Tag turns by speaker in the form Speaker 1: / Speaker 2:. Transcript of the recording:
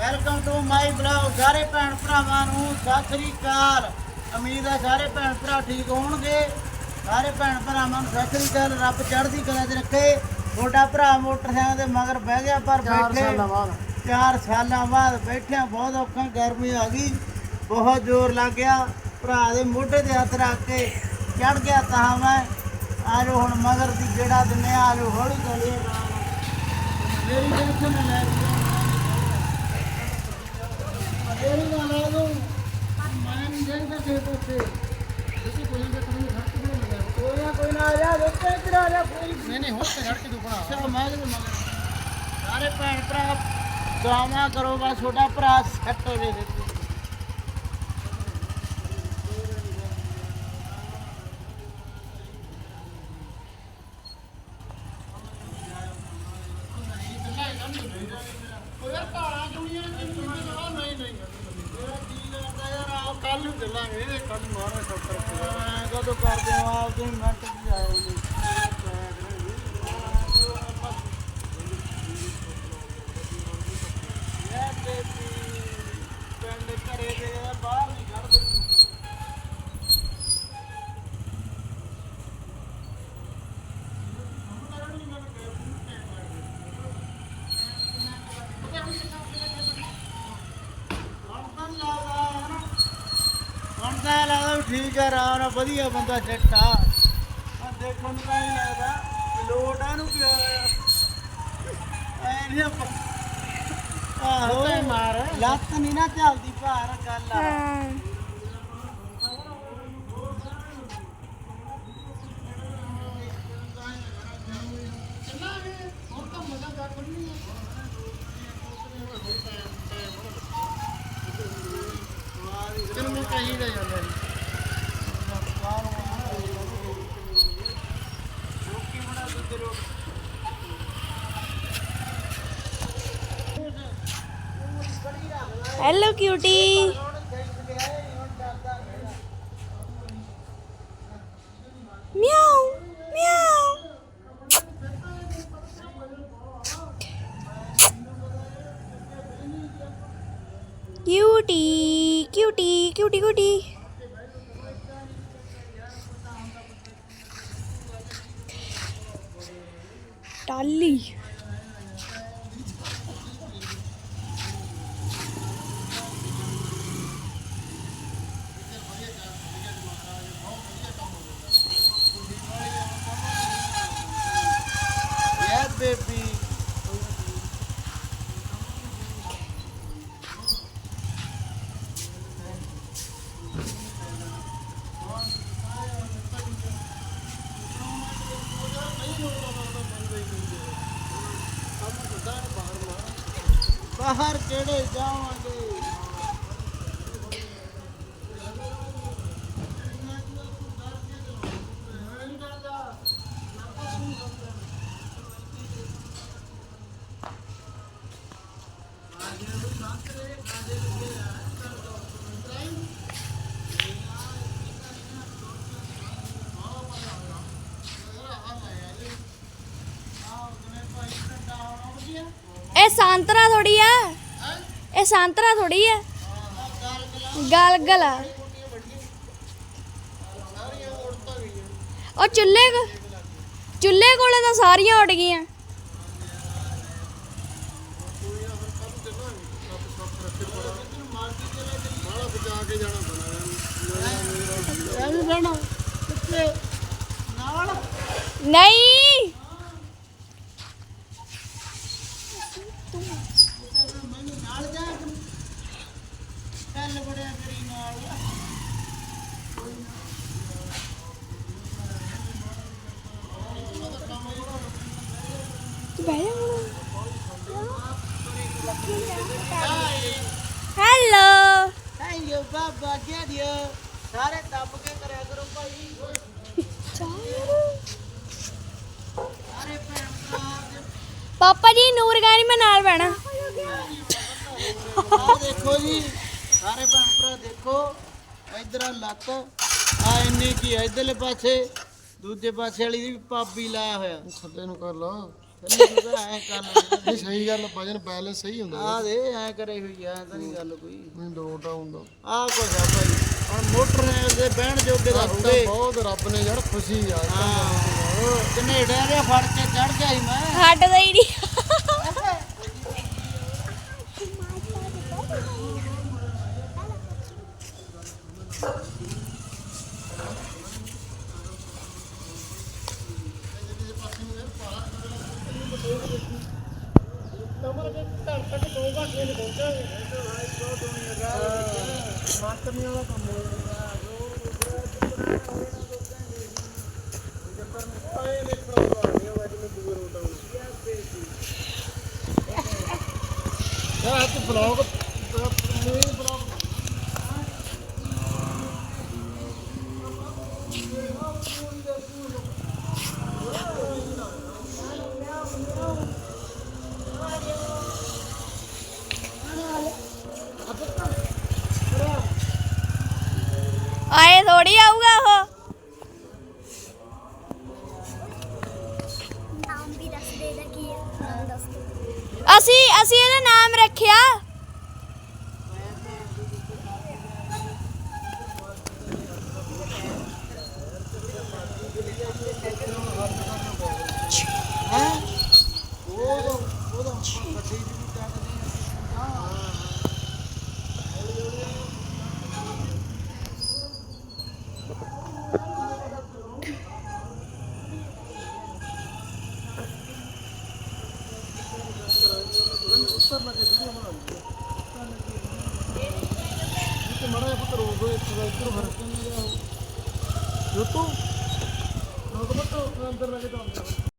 Speaker 1: Welcome to my blog ਸਾਰੇ ਭੈਣ ਭਰਾਵਾਂ ਨੂੰ ਸਤਿ ਸ੍ਰੀ ਅਕਾਲ। ਉਮੀਦ ਹੈ ਸਾਰੇ ਭੈਣ ਭਰਾ ਠੀਕ ਹੋਣਗੇ। ਸਾਰੇ ਭੈਣ ਭਰਾਵਾਂ ਨੂੰ ਸਤਿ ਸ੍ਰੀ ਅਕਾਲ। ਰੱਬ ਚੜ੍ਹਦੀ ਕਲਾ 'ਚ ਰੱਖੇ। ਤੁਹਾਡਾ ਭਰਾ ਮੋਟਰਸਾਈਕਲ ਦੇ ਮਗਰ ਬਹਿ ਗਿਆ ਪਰ ਬੈਠੇ।
Speaker 2: ਬਾਅਦ।
Speaker 1: ਚਾਰ ਸਾਲਾਂ ਬਾਅਦ ਬੈਠਿਆਂ ਬਹੁਤ ਔਖਾ ਗਰਮੀ ਆ ਗਈ। ਬਹੁਤ ਜ਼ੋਰ ਲੱਗ ਗਿਆ। ਭਰਾ ਦੇ ਮੋਢੇ ਤੇ ਹੱਥ ਰੱਖ ਕੇ ਚੜ ਗਿਆ ਤਾਂ ਮੈਂ। ਆਜੋ ਹੁਣ ਮਗਰ ਦੀ ਜਿਹੜਾ ਦਿਨੇ ਆਜੋ ਹੌਲੀ ਚੱਲੀਏ ਮੇਰੀ ਟੈਨਸ਼ਨ ਲੈ ਸਾਰੇ ਭੈਣ ਭਰਾ ਦੁਆਵਾਂ ਕਰੋ ਬਸ ਤੁਹਾਡਾ ਭਰਾ ਸੈੱਟ ਹੋ ਜੇ ਦੇਖੋ
Speaker 2: ਕੱਲ ਨੂੰ ਚੱਲਾਂਗੇ ਕੱਲ ਮਾਰਾ ਸਭ ਤਰਫ
Speaker 1: ਕਦੋਂ ਕਰਦੇ ਹੋ ਆਪ ਤੁਸੀਂ ਮਿੰਟ ਚ ਆਇਓ ਜੀ ਇਹ ਬੇਬੀ ਪਿੰਡ ਘਰੇ ਦੇ ਬਾਹਰ ਨਹੀਂ ਕੱਢਦੇ ਹੁਣ ਤਾਂ ਲੱਗਦਾ ਹੈ ਨਾ ਤਾਂ ਲੱਗਦਾ ਵੀ ਠੀਕ ਹੈ ਆਰਾਮ ਨਾਲ ਵਧੀਆ ਬੰਦਾ ਸੈੱਟ ਆ ਆ ਦੇਖਣ ਨੂੰ ਤਾਂ ਨਹੀਂ ਲੱਗਦਾ ਵੀ ਲੋਟ ਆ ਨੂੰ ਕੀ ਐ ਨਹੀਂ ਆਪਾਂ ਆਹੋ
Speaker 2: ਮਾਰ।
Speaker 1: ਲੱਤ ਨਹੀਂ ਨਾ ਚੱਲਦੀ ਭਾਰ ਗੱਲ ਆ।
Speaker 3: Hello, cutie. Meow. Meow. Cutie. Cutie. Cutie.
Speaker 1: Cutie. Dolly. ਬਾਹਰ ਕਿਹੜੇ ਜਾਵਾਂਗੇ।
Speaker 3: ਇਹ ਸੰਤਰਾ ਥੋੜੀ ਆ। ਇਹ ਸੰਤਰਾ ਥੋੜੀ ਆ। ਗਲਗਲ। ਆ ਉਹ ਚੁੱਲ੍ਹੇ ਚੁੱਲ੍ਹੇ ਕੋਲੇ ਤਾਂ ਸਾਰੀਆਂ ਉੱਡ ਗਈਆਂ। ਨਹੀਂ
Speaker 1: ਮੈਨੂੰ ਨਾਲ ਜਾ ਚੱਲ ਬੜਿਆ ਕਰੀ ਨਾਲ
Speaker 3: ਤੂੰ ਬਹਿ ਜਾ ਹੈਲੋ।
Speaker 1: ਥੈਂਕ ਯੂ ਬਾਬਾ ਜੇਡੀਓ ਸਾਰੇ ਦੱਬ ਕੇ ਕਰਿਆ ਕਰੋ ਭਾਈ। ਸਾਰੇ ਭੈਣ ਭਰਾ
Speaker 3: ਪਾਪਾ ਜੀ ਨੂਰ ਗਾਣੀ ਮੈਂ ਨਾਲ ਬਹਿਣਾ।
Speaker 1: ਦੇਖੋ ਜੀ। ਸਾਰੇ ਭੈਣ ਭਰਾ ਦੇਖੋ ਇਧਰ ਆ ਲੱਤ। ਆ ਇੰਨੀ ਕੀ ਆ ਇਧਰਲੇ ਪਾਸੇ ਦੂਜੇ ਪਾਸੇ ਵਾਲੀ ਦੀ ਵੀ ਪਾਬੀ ਲਾਇਆ ਹੋਇਆ।
Speaker 2: ਥੱਲੇ ਨੂੰ ਕਰ ਲਾ।
Speaker 1: ਐ ਕਰ
Speaker 2: ਸਹੀ ਗੱਲ ਵਜਨ ਬੈਲੈਂਸ ਸਹੀ ਹੁੰਦਾ
Speaker 1: ਆ ਦੇ ਐ ਕਰੇ ਹੋਈ ਆ ਤਾਂ ਨਹੀਂ ਗੱਲ ਕੋਈ।
Speaker 2: ਨਹੀਂ ਲੋਟ ਆਉਂਦਾ
Speaker 1: ਆ ਕੁਛ ਆ ਭਾਈ। ਹੁਣ ਮੋਟਰਸਾਈਕਲ ਦੇ ਬਹਿਣ ਜੋਗੇ ਦਾ ਹੋਵੇ
Speaker 2: ਬਹੁਤ ਰੱਬ ਨੇ ਯਾਰ ਖੁਸ਼ੀ ਆ।
Speaker 1: ਹਾਂ। ਕੈਨੇਡਾ ਦੇ ਫੜ ਕੇ ਚੜ ਗਿਆ ਸੀ ਮੈਂ।
Speaker 3: ਹਟਦਾ ਹੀ ਨਹੀਂ।
Speaker 2: ਯਾਰ ਅੱਜ ਬਲੌਗ ਮੇਨ ਬਲੌਗ
Speaker 3: ਆਏ ਥੋੜੀ ਆਊਗਾ ਉਹ
Speaker 4: ਨਾਮ ਵੀ ਦੱਸ ਦੇ ਦਾ ਕੀ ਹੈ ਨਾਮ ਦੱਸ ਦੇ
Speaker 3: ਅਸੀਂ ਅਸੀਂ ਇਹਦਾ ਨਾਮ ਰੱਖਿਆ
Speaker 1: ਹੈ ਉਹ ਉਹਦਾ ਕੱਢੀ ਜੀ ਵੀ ਕੱਢਦੀ
Speaker 2: ਤੇ ਮੜਾ ਜਿਹਾ ਪੁੱਤ ਰੋਕ ਇੱਥੇ ਦਾ ਇੱਧਰ ਫ਼ਰਕ ਜੋ ਤੂੰ ਰੋਕ ਪੁੱਤ ਅੰਦਰ ਲੱਗੇ ਤਾਂ